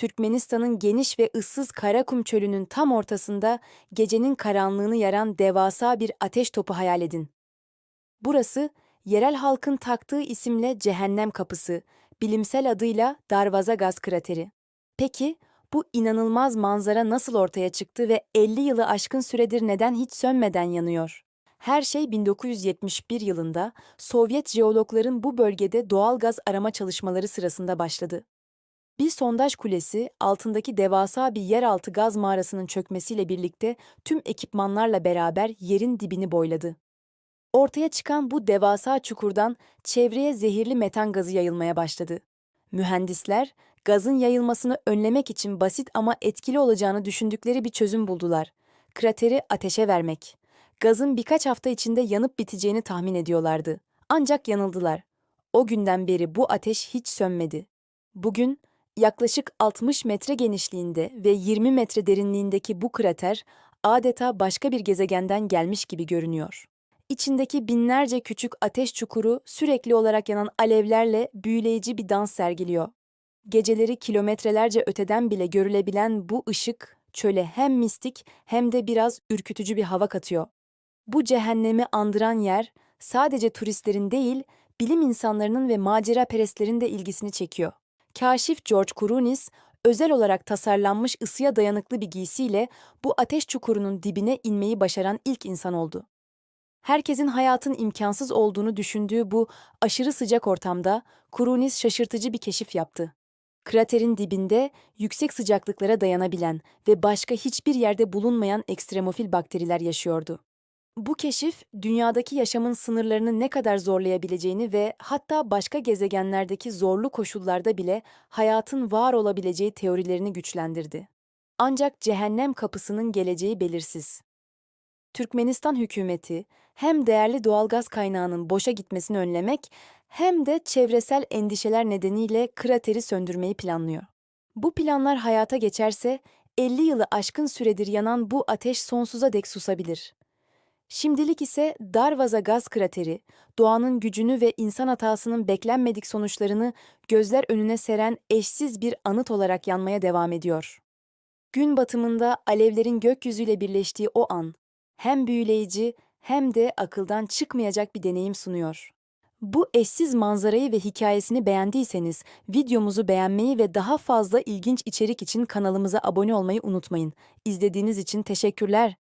Türkmenistan'ın geniş ve ıssız Karakum çölünün tam ortasında gecenin karanlığını yaran devasa bir ateş topu hayal edin. Burası, yerel halkın taktığı isimle Cehennem Kapısı, bilimsel adıyla Darvaza Gaz Krateri. Peki, bu inanılmaz manzara nasıl ortaya çıktı ve 50 yılı aşkın süredir neden hiç sönmeden yanıyor? Her şey 1971 yılında Sovyet jeologların bu bölgede doğal gaz arama çalışmaları sırasında başladı. Bir sondaj kulesi altındaki devasa bir yeraltı gaz mağarasının çökmesiyle birlikte tüm ekipmanlarla beraber yerin dibini boyladı. Ortaya çıkan bu devasa çukurdan çevreye zehirli metan gazı yayılmaya başladı. Mühendisler, gazın yayılmasını önlemek için basit ama etkili olacağını düşündükleri bir çözüm buldular. Krateri ateşe vermek. Gazın birkaç hafta içinde yanıp biteceğini tahmin ediyorlardı. Ancak yanıldılar. O günden beri bu ateş hiç sönmedi. Bugün yaklaşık 60 metre genişliğinde ve 20 metre derinliğindeki bu krater adeta başka bir gezegenden gelmiş gibi görünüyor. İçindeki binlerce küçük ateş çukuru sürekli olarak yanan alevlerle büyüleyici bir dans sergiliyor. Geceleri kilometrelerce öteden bile görülebilen bu ışık çöle hem mistik hem de biraz ürkütücü bir hava katıyor. Bu cehennemi andıran yer sadece turistlerin değil, bilim insanlarının ve macera perestlerin de ilgisini çekiyor. Kaşif George Kurunis, özel olarak tasarlanmış ısıya dayanıklı bir giysiyle bu ateş çukurunun dibine inmeyi başaran ilk insan oldu. Herkesin hayatın imkansız olduğunu düşündüğü bu aşırı sıcak ortamda Kurunis şaşırtıcı bir keşif yaptı. Kraterin dibinde yüksek sıcaklıklara dayanabilen ve başka hiçbir yerde bulunmayan ekstremofil bakteriler yaşıyordu. Bu keşif, dünyadaki yaşamın sınırlarını ne kadar zorlayabileceğini ve hatta başka gezegenlerdeki zorlu koşullarda bile hayatın var olabileceği teorilerini güçlendirdi. Ancak cehennem kapısının geleceği belirsiz. Türkmenistan hükümeti hem değerli doğalgaz kaynağının boşa gitmesini önlemek hem de çevresel endişeler nedeniyle krateri söndürmeyi planlıyor. Bu planlar hayata geçerse 50 yılı aşkın süredir yanan bu ateş sonsuza dek susabilir. Şimdilik ise Darvaza gaz krateri, doğanın gücünü ve insan hatasının beklenmedik sonuçlarını gözler önüne seren eşsiz bir anıt olarak yanmaya devam ediyor. Gün batımında alevlerin gökyüzüyle birleştiği o an, hem büyüleyici hem de akıldan çıkmayacak bir deneyim sunuyor. Bu eşsiz manzarayı ve hikayesini beğendiyseniz videomuzu beğenmeyi ve daha fazla ilginç içerik için kanalımıza abone olmayı unutmayın. İzlediğiniz için teşekkürler.